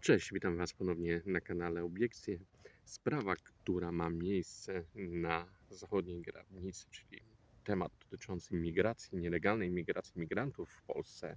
Cześć, witam Was ponownie na kanale Obiekcje. Sprawa, która ma miejsce na zachodniej granicy, czyli temat dotyczący migracji, nielegalnej migracji migrantów w Polsce,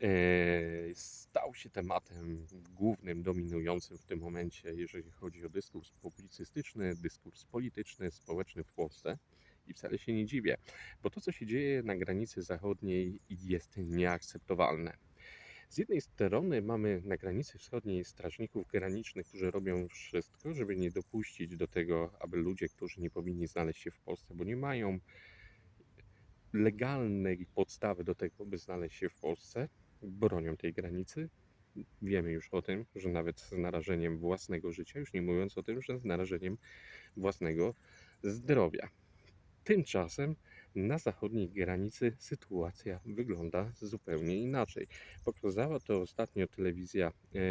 e, stał się tematem głównym, dominującym w tym momencie, jeżeli chodzi o dyskurs publicystyczny, dyskurs polityczny, społeczny w Polsce. I wcale się nie dziwię, bo to, co się dzieje na granicy zachodniej, jest nieakceptowalne. Z jednej strony mamy na granicy wschodniej strażników granicznych, którzy robią wszystko, żeby nie dopuścić do tego, aby ludzie, którzy nie powinni znaleźć się w Polsce, bo nie mają legalnej podstawy do tego, by znaleźć się w Polsce, bronią tej granicy. Wiemy już o tym, że nawet z narażeniem własnego życia, już nie mówiąc o tym, że z narażeniem własnego zdrowia. Tymczasem na zachodniej granicy sytuacja wygląda zupełnie inaczej. Pokazała to ostatnio telewizja e,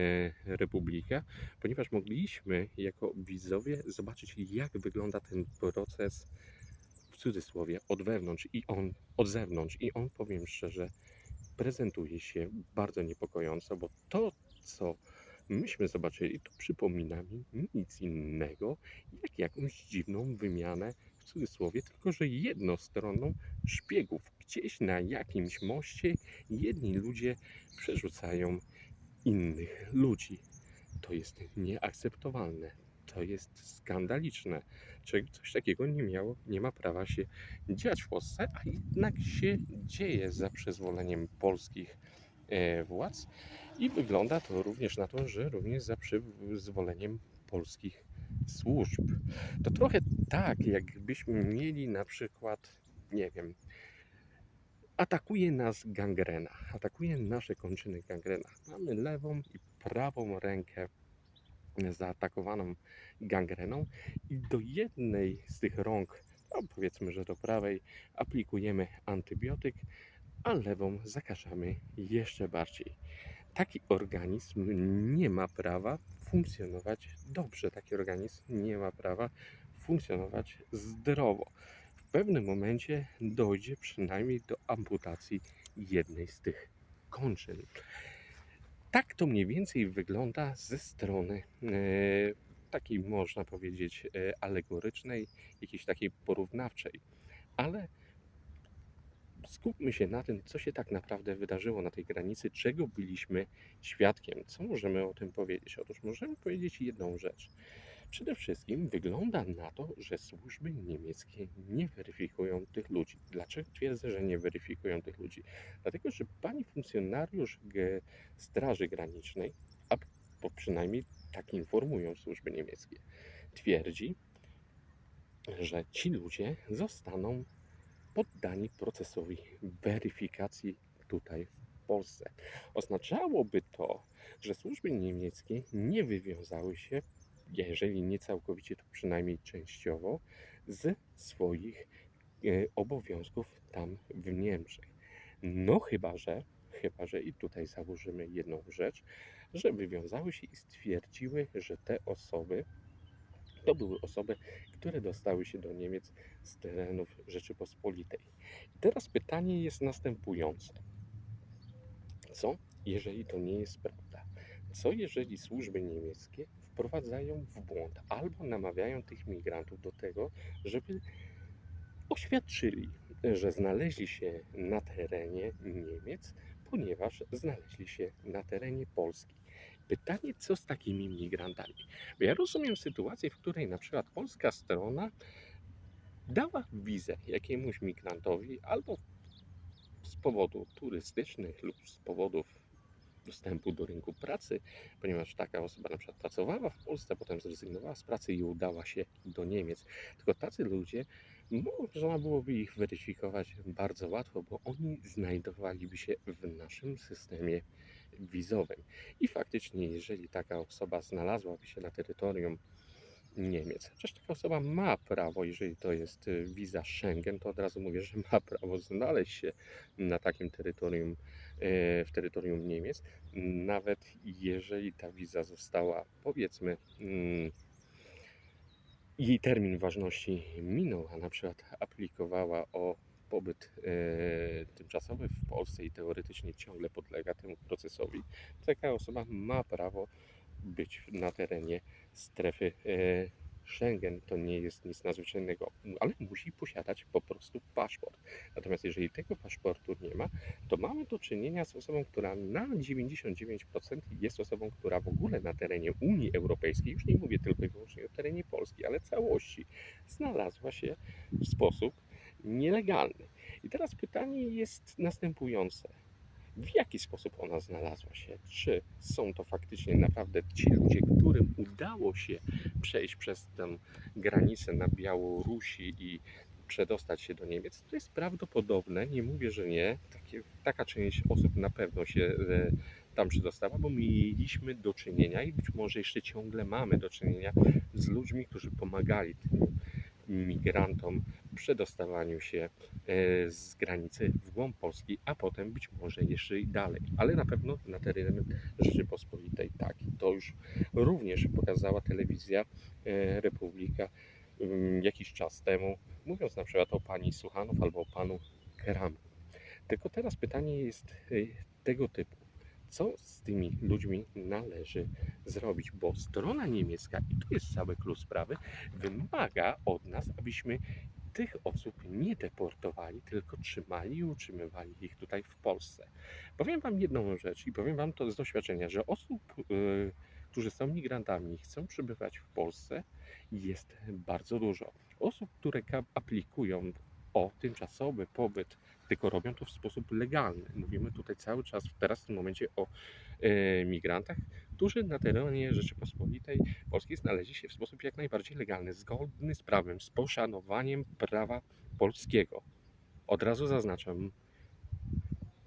Republika, ponieważ mogliśmy jako widzowie zobaczyć, jak wygląda ten proces w cudzysłowie od wewnątrz i on od zewnątrz. I on, powiem szczerze, prezentuje się bardzo niepokojąco, bo to, co myśmy zobaczyli, to przypomina mi nic innego, jak jakąś dziwną wymianę w cudzysłowie, tylko że jednostronną szpiegów. Gdzieś na jakimś moście jedni ludzie przerzucają innych ludzi. To jest nieakceptowalne. To jest skandaliczne. Coś takiego nie miało, nie ma prawa się dziać w Polsce, a jednak się dzieje za przyzwoleniem polskich e, władz i wygląda to również na to, że również za przyzwoleniem polskich służb. To trochę tak, jakbyśmy mieli na przykład, nie wiem, atakuje nas gangrena, atakuje nasze kończyny gangrena. Mamy lewą i prawą rękę zaatakowaną gangreną i do jednej z tych rąk, no powiedzmy, że do prawej, aplikujemy antybiotyk, a lewą zakażamy jeszcze bardziej. Taki organizm nie ma prawa funkcjonować dobrze. Taki organizm nie ma prawa funkcjonować zdrowo. W pewnym momencie dojdzie przynajmniej do amputacji jednej z tych kończyn. Tak to mniej więcej wygląda ze strony e, takiej, można powiedzieć, e, alegorycznej, jakiejś takiej porównawczej. Ale skupmy się na tym, co się tak naprawdę wydarzyło na tej granicy, czego byliśmy świadkiem. Co możemy o tym powiedzieć? Otóż możemy powiedzieć jedną rzecz. Przede wszystkim wygląda na to, że służby niemieckie nie weryfikują tych ludzi. Dlaczego twierdzę, że nie weryfikują tych ludzi? Dlatego, że pani funkcjonariusz Straży Granicznej, a bo przynajmniej tak informują służby niemieckie, twierdzi, że ci ludzie zostaną poddani procesowi weryfikacji tutaj w Polsce. Oznaczałoby to, że służby niemieckie nie wywiązały się, jeżeli nie całkowicie, to przynajmniej częściowo, z swoich e, obowiązków tam w Niemczech. No chyba, że, chyba, że i tutaj założymy jedną rzecz, że wywiązały się i stwierdziły, że te osoby to były osoby, które dostały się do Niemiec z terenów Rzeczypospolitej. I teraz pytanie jest następujące. Co, jeżeli to nie jest prawda? Co, jeżeli służby niemieckie wprowadzają w błąd albo namawiają tych migrantów do tego, żeby oświadczyli, że znaleźli się na terenie Niemiec, ponieważ znaleźli się na terenie Polski. Pytanie, co z takimi migrantami? Bo ja rozumiem sytuację, w której na przykład polska strona dała wizę jakiemuś migrantowi albo z powodów turystycznych lub z powodów dostępu do rynku pracy, ponieważ taka osoba na przykład pracowała w Polsce, potem zrezygnowała z pracy i udała się do Niemiec. Tylko tacy ludzie, można byłoby ich weryfikować bardzo łatwo, bo oni znajdowaliby się w naszym systemie wizowym. I faktycznie, jeżeli taka osoba znalazłaby się na terytorium Niemiec, chociaż taka osoba ma prawo, jeżeli to jest y, wiza Schengen, to od razu mówię, że ma prawo znaleźć się na takim terytorium, y, w terytorium Niemiec, nawet jeżeli ta wiza została, powiedzmy, mm, jej termin ważności minął, a na przykład aplikowała o pobyt e, tymczasowy w Polsce i teoretycznie ciągle podlega temu procesowi, taka osoba ma prawo być na terenie strefy e, Schengen. To nie jest nic nadzwyczajnego, ale musi posiadać po prostu paszport. Natomiast jeżeli tego paszportu nie ma, to mamy do czynienia z osobą, która na 99% jest osobą, która w ogóle na terenie Unii Europejskiej, już nie mówię tylko i wyłącznie o terenie Polski, ale całości, znalazła się w sposób nielegalny. I teraz pytanie jest następujące. W jaki sposób ona znalazła się? Czy są to faktycznie naprawdę ci ludzie, którym udało się przejść przez tę granicę na Białorusi i przedostać się do Niemiec? To jest prawdopodobne, nie mówię, że nie. Takie, taka część osób na pewno się e, tam przedostała, bo mieliśmy do czynienia i być może jeszcze ciągle mamy do czynienia z ludźmi, którzy pomagali tym migrantom przedostawaniu się e, z granicy w głąb Polski, a potem być może jeszcze i dalej, ale na pewno na teren Rzeczypospolitej tak. To już również pokazała telewizja e, Republika mm, jakiś czas temu, mówiąc na przykład o pani Suchanow albo o panu Keramu. Tylko teraz pytanie jest e, tego typu. Co z tymi ludźmi należy zrobić? Bo strona niemiecka, i to jest cały klucz sprawy, wymaga od nas, abyśmy tych osób nie deportowali, tylko trzymali i utrzymywali ich tutaj w Polsce. Powiem Wam jedną rzecz i powiem Wam to z doświadczenia, że osób, yy, którzy są migrantami i chcą przybywać w Polsce, jest bardzo dużo. Osób, które aplikują o tymczasowy pobyt, tylko robią to w sposób legalny. Mówimy tutaj cały czas, teraz w tym momencie o e, migrantach, którzy na terenie Rzeczypospolitej Polskiej znaleźli się w sposób jak najbardziej legalny, zgodny z prawem, z poszanowaniem prawa polskiego. Od razu zaznaczam,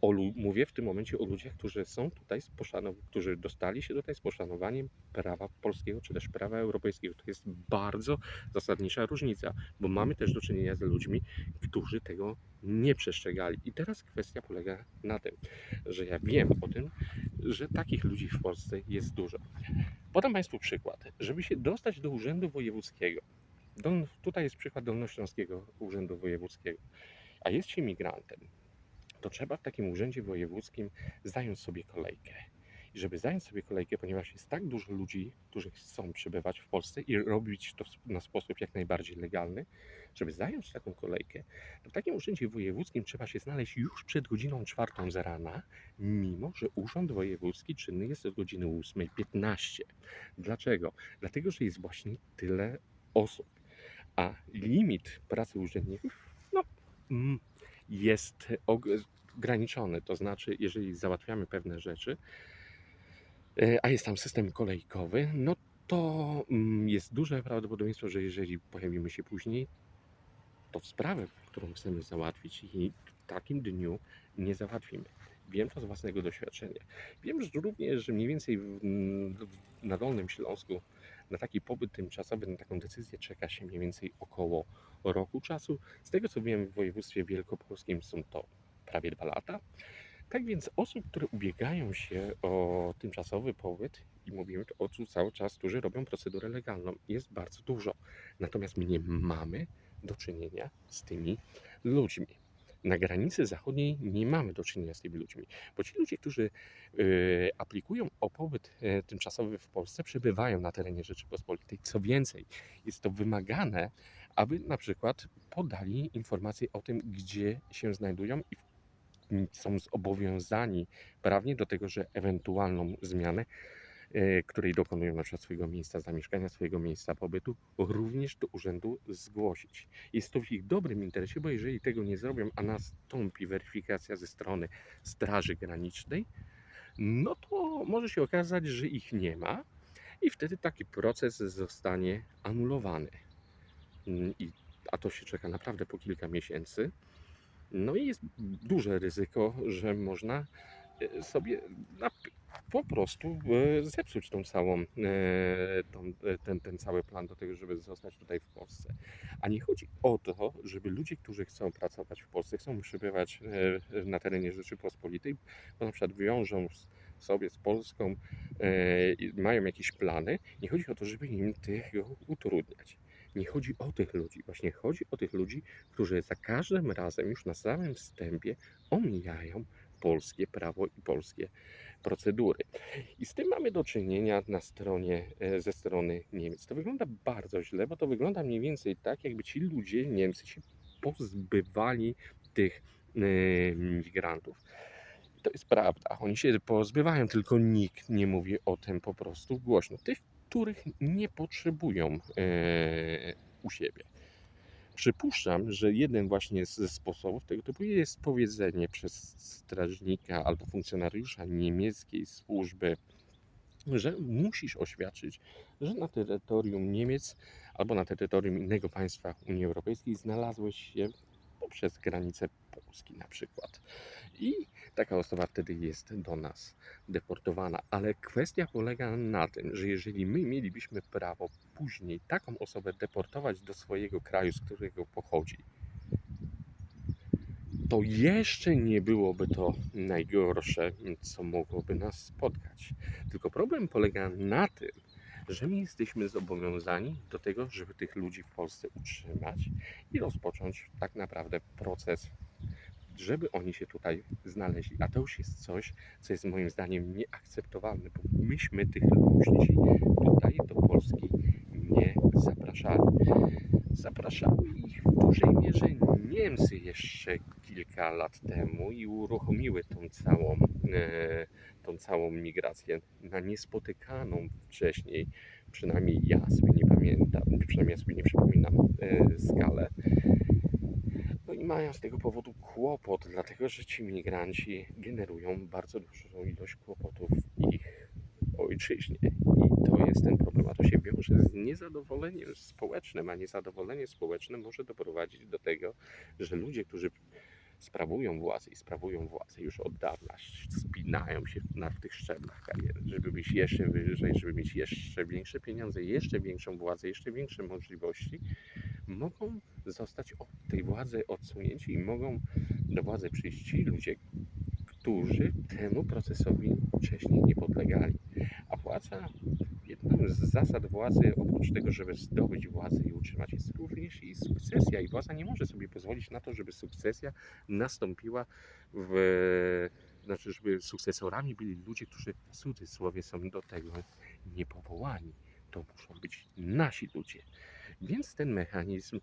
o, mówię w tym momencie o ludziach, którzy są tutaj, z poszanow- którzy dostali się tutaj z poszanowaniem prawa polskiego, czy też prawa europejskiego. To jest bardzo zasadnicza różnica, bo mamy też do czynienia z ludźmi, którzy tego nie przestrzegali. I teraz kwestia polega na tym, że ja wiem o tym, że takich ludzi w Polsce jest dużo. Podam Państwu przykład. Żeby się dostać do Urzędu Wojewódzkiego, tutaj jest przykład Dolnośląskiego Urzędu Wojewódzkiego, a jest się migrantem, to trzeba w takim urzędzie wojewódzkim zająć sobie kolejkę. I żeby zająć sobie kolejkę, ponieważ jest tak dużo ludzi, którzy chcą przybywać w Polsce i robić to na sposób jak najbardziej legalny, żeby zająć taką kolejkę, to w takim urzędzie wojewódzkim trzeba się znaleźć już przed godziną czwartą z rana, mimo że urząd wojewódzki czynny jest od godziny 8.15. Dlaczego? Dlatego, że jest właśnie tyle osób, a limit pracy urzędników no, mm, jest ograniczony. To znaczy, jeżeli załatwiamy pewne rzeczy, e, a jest tam system kolejkowy, no to mm, jest duże prawdopodobieństwo, że jeżeli pojawimy się później, to sprawę, którą chcemy załatwić i w takim dniu nie załatwimy. Wiem to z własnego doświadczenia. Wiem że również, że mniej więcej w, w, na Dolnym Śląsku na taki pobyt tymczasowy, na taką decyzję czeka się mniej więcej około roku czasu. Z tego co wiem, w województwie wielkopolskim są to prawie dwa lata. Tak więc osób, które ubiegają się o tymczasowy pobyt i mówimy o tu cały czas, którzy robią procedurę legalną, jest bardzo dużo. Natomiast my nie mamy do czynienia z tymi ludźmi. Na granicy zachodniej nie mamy do czynienia z tymi ludźmi, bo ci ludzie, którzy y, aplikują o pobyt y, tymczasowy w Polsce, przebywają na terenie Rzeczypospolitej. Co więcej, jest to wymagane, aby na przykład podali informacje o tym, gdzie się znajdują i są zobowiązani prawnie do tego, że ewentualną zmianę, e, której dokonują na przykład swojego miejsca zamieszkania, swojego miejsca pobytu, również do urzędu zgłosić. Jest to w ich dobrym interesie, bo jeżeli tego nie zrobią, a nastąpi weryfikacja ze strony Straży Granicznej, no to może się okazać, że ich nie ma i wtedy taki proces zostanie anulowany. Mm, I, a to się czeka naprawdę po kilka miesięcy. No i jest duże ryzyko, że można e, sobie na, po prostu e, zepsuć tą całą, e, tą, e, ten, ten cały plan do tego, żeby zostać tutaj w Polsce. A nie chodzi o to, żeby ludzie, którzy chcą pracować w Polsce, chcą przebywać na terenie Rzeczypospolitej, bo na przykład wiążą sobie z Polską, mają jakieś plany. Nie chodzi o to, żeby im tego utrudniać. Nie chodzi o tych ludzi, właśnie chodzi o tych ludzi, którzy za każdym razem już na samym wstępie omijają polskie prawo i polskie procedury. I z tym mamy do czynienia na stronie, e, ze strony Niemiec. To wygląda bardzo źle, bo to wygląda mniej więcej tak, jakby ci ludzie, Niemcy, się pozbywali tych e, migrantów. To jest prawda. Oni się pozbywają, tylko nikt nie mówi o tym po prostu głośno. Tych, których nie potrzebują e, u siebie. Przypuszczam, że jeden właśnie ze sposobów tego typu jest powiedzenie przez strażnika albo funkcjonariusza niemieckiej służby, że musisz oświadczyć, że na terytorium Niemiec albo na terytorium innego państwa Unii Europejskiej znalazłeś się poprzez granicę Polski na przykład. I taka osoba wtedy jest do nas deportowana. Ale kwestia polega na tym, że jeżeli my mielibyśmy prawo później taką osobę deportować do swojego kraju, z którego pochodzi, to jeszcze nie byłoby to najgorsze, co mogłoby nas spotkać. Tylko problem polega na tym, że my jesteśmy zobowiązani do tego, żeby tych ludzi w Polsce utrzymać i rozpocząć tak naprawdę proces, żeby oni się tutaj znaleźli. A to już jest coś, co jest moim zdaniem nieakceptowalne, bo myśmy tych ludzi tutaj do Polski nie zapraszali. Zapraszały ich w dużej mierze Niemcy jeszcze kilka lat temu i uruchomiły tą całą, e, tą całą migrację na niespotykaną wcześniej, przynajmniej ja sobie nie pamiętam, przynajmniej ja sobie nie przypominam e, skalę. Mają z tego powodu kłopot, dlatego że ci migranci generują bardzo dużą ilość kłopotów w ich ojczyźnie. I to jest ten problem, a to się wiąże z niezadowoleniem społecznym, a niezadowolenie społeczne może doprowadzić do tego, że ludzie, którzy sprawują władzę i sprawują władzę już od dawna, spinają się na tych szczeblach kariery, żeby być jeszcze wyżej, żeby mieć jeszcze większe pieniądze, jeszcze większą władzę, jeszcze większe możliwości, mogą zostać od tej władzy odsunięci i mogą do władzy przyjść ci ludzie, którzy temu procesowi wcześniej nie podlegali. A władza, jedną z zasad władzy, oprócz tego, żeby zdobyć władzę i utrzymać, jest również i sukcesja. I władza nie może sobie pozwolić na to, żeby sukcesja nastąpiła w. Znaczy, żeby sukcesorami byli ludzie, którzy w cudzysłowie są do tego niepowołani. To muszą być nasi ludzie. Więc ten mechanizm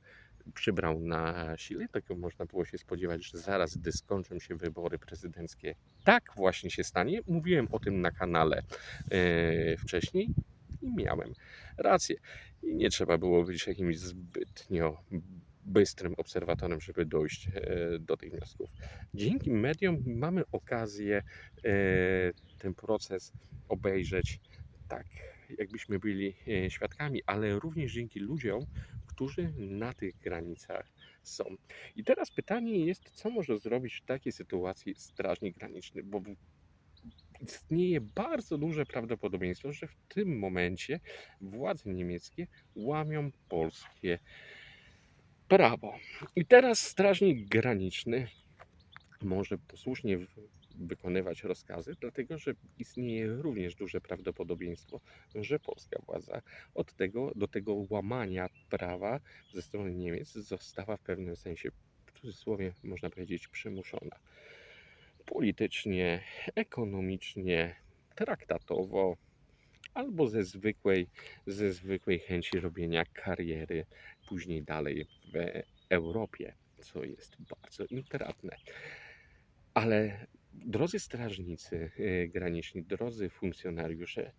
przybrał na sile. Tego można było się spodziewać, że zaraz, gdy skończą się wybory prezydenckie, tak właśnie się stanie. Mówiłem o tym na kanale e, wcześniej i miałem rację. I nie trzeba było być jakimś zbytnio bystrym obserwatorem, żeby dojść e, do tych wniosków. Dzięki mediom mamy okazję e, ten proces obejrzeć tak, jakbyśmy byli e, świadkami, ale również dzięki ludziom, którzy na tych granicach są. I teraz pytanie jest, co może zrobić w takiej sytuacji strażnik graniczny, bo istnieje bardzo duże prawdopodobieństwo, że w tym momencie władze niemieckie łamią polskie prawo. I teraz strażnik graniczny może posłusznie wykonywać rozkazy, dlatego że istnieje również duże prawdopodobieństwo, że polska władza od tego, do tego łamania prawa ze strony Niemiec została w pewnym sensie, w cudzysłowie można powiedzieć, przymuszona. Politycznie, ekonomicznie, traktatowo, albo ze zwykłej, ze zwykłej chęci robienia kariery później dalej w Europie, co jest bardzo intratne. Ale drodzy strażnicy y, graniczni, drodzy funkcjonariusze,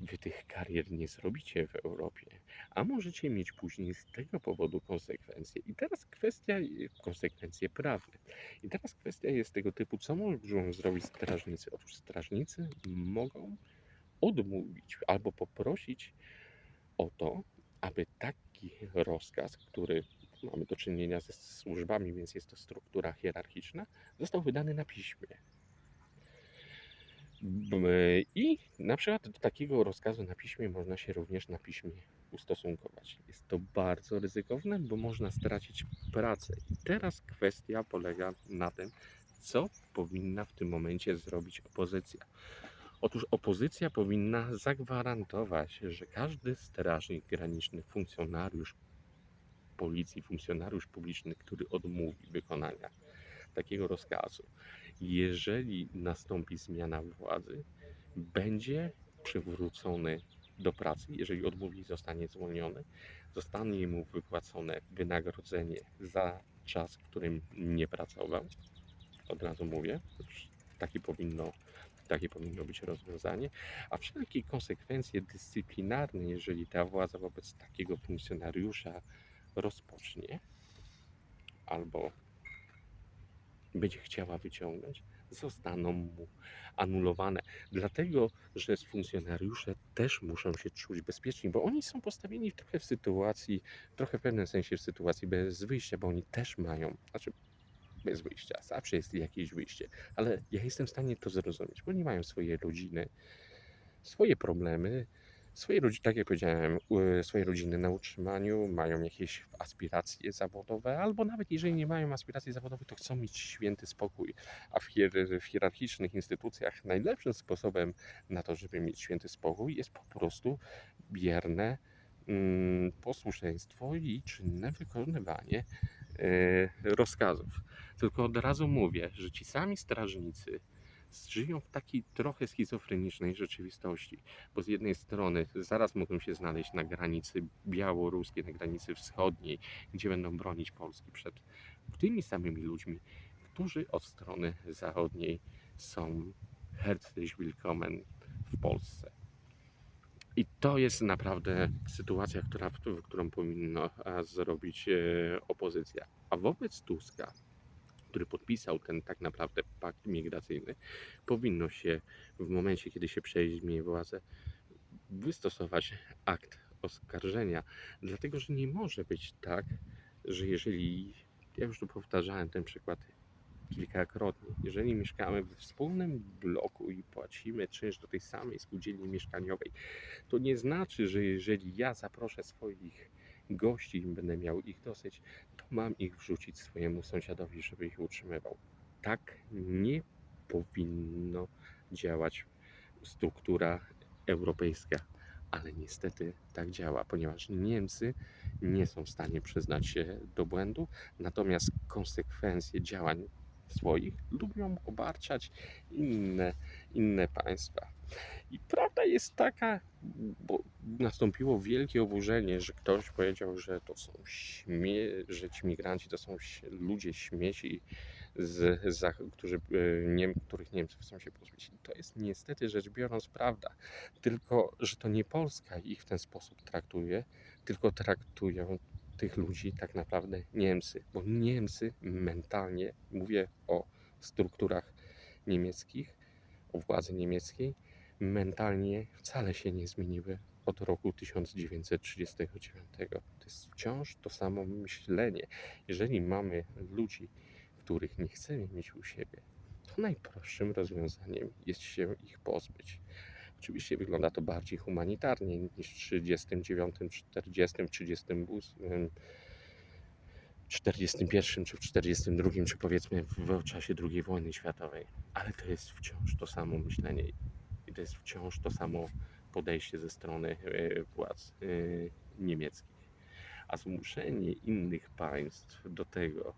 wy tych karier nie zrobicie w Europie, a możecie mieć później z tego powodu konsekwencje. I teraz kwestia, y, konsekwencje prawne. I teraz kwestia jest tego typu, co mogą zrobić strażnicy? Otóż strażnicy mogą odmówić albo poprosić o to, aby taki rozkaz, który mamy do czynienia ze służbami, więc jest to struktura hierarchiczna, został wydany na piśmie. I na przykład do takiego rozkazu na piśmie można się również na piśmie ustosunkować. Jest to bardzo ryzykowne, bo można stracić pracę. I teraz kwestia polega na tym, co powinna w tym momencie zrobić opozycja. Otóż opozycja powinna zagwarantować, że każdy strażnik graniczny, funkcjonariusz policji, funkcjonariusz publiczny, który odmówi wykonania takiego rozkazu, jeżeli nastąpi zmiana władzy, będzie przywrócony do pracy. Jeżeli odmówi, zostanie zwolniony. Zostanie mu wypłacone wynagrodzenie za czas, w którym nie pracował. Od razu mówię, takie powinno, takie powinno być rozwiązanie. A wszelkie konsekwencje dyscyplinarne, jeżeli ta władza wobec takiego funkcjonariusza rozpocznie albo będzie chciała wyciągnąć, zostaną mu anulowane. Dlatego, że funkcjonariusze też muszą się czuć bezpieczni, bo oni są postawieni trochę w sytuacji, trochę w pewnym sensie w sytuacji bez wyjścia, bo oni też mają, znaczy bez wyjścia, zawsze jest jakieś wyjście, ale ja jestem w stanie to zrozumieć, bo oni mają swoje rodziny, swoje problemy, swoje rodziny, tak jak powiedziałem, u- swoje rodziny na utrzymaniu, mają jakieś aspiracje zawodowe, albo nawet jeżeli nie mają aspiracji zawodowych, to chcą mieć święty spokój. A w hierarchicznych instytucjach najlepszym sposobem na to, żeby mieć święty spokój, jest po prostu bierne mm, posłuszeństwo i czynne wykonywanie e, rozkazów. Tylko od razu mówię, że ci sami strażnicy żyją w takiej trochę schizofrenicznej rzeczywistości, bo z jednej strony zaraz mogą się znaleźć na granicy białoruskiej, na granicy wschodniej, gdzie będą bronić Polski przed tymi samymi ludźmi, którzy od strony zachodniej są herzlich w Polsce. I to jest naprawdę sytuacja, która, w którą powinno a, zrobić e, opozycja. A wobec Tuska, który podpisał ten tak naprawdę pakt migracyjny, powinno się w momencie, kiedy się przejmie władzę, wystosować akt oskarżenia, dlatego że nie może być tak, że jeżeli, ja już tu powtarzałem ten przykład kilkakrotnie, jeżeli mieszkamy we wspólnym bloku i płacimy czynsz do tej samej spółdzielni mieszkaniowej, to nie znaczy, że jeżeli ja zaproszę swoich gości i będę miał ich dosyć, to mam ich wrzucić swojemu sąsiadowi, żeby ich utrzymywał. Tak nie powinno działać struktura europejska, ale niestety tak działa, ponieważ Niemcy nie są w stanie przyznać się do błędu, natomiast konsekwencje działań swoich lubią obarczać inne, inne państwa. I prawda jest taka, bo nastąpiło wielkie oburzenie, że ktoś powiedział, że to są śmie, że ci migranci to są ludzie śmieci, z, którzy, e, Niem, których Niemcy chcą się pozbyć. I to jest niestety rzecz biorąc prawda. Tylko, że to nie Polska ich w ten sposób traktuje, tylko traktują tych ludzi tak naprawdę Niemcy, bo Niemcy mentalnie, mówię o strukturach niemieckich, o władzy niemieckiej, mentalnie wcale się nie zmieniły od roku 1939. To jest wciąż to samo myślenie. Jeżeli mamy ludzi, których nie chcemy mieć u siebie, to najprostszym rozwiązaniem jest się ich pozbyć. Oczywiście wygląda to bardziej humanitarnie niż w 39, 40, 38, 41 czy w 42, czy powiedzmy w czasie II wojny światowej. Ale to jest wciąż to samo myślenie to jest wciąż to samo podejście ze strony e, władz e, niemieckich. A zmuszenie innych państw do tego,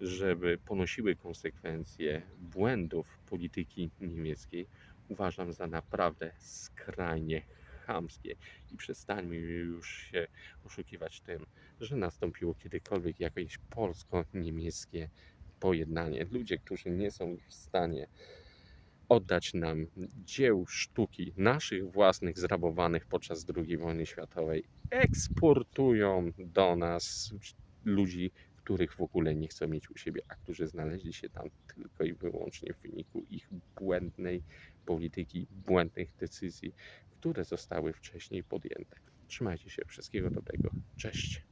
żeby ponosiły konsekwencje błędów polityki niemieckiej, uważam za naprawdę skrajnie chamskie i przestańmy już się oszukiwać tym, że nastąpiło kiedykolwiek jakieś polsko-niemieckie pojednanie. Ludzie, którzy nie są w stanie oddać nam dzieł sztuki naszych własnych zrabowanych podczas II wojny światowej, eksportują do nas ludzi, których w ogóle nie chcą mieć u siebie, a którzy znaleźli się tam tylko i wyłącznie w wyniku ich błędnej polityki, błędnych decyzji, które zostały wcześniej podjęte. Trzymajcie się, wszystkiego dobrego. Cześć.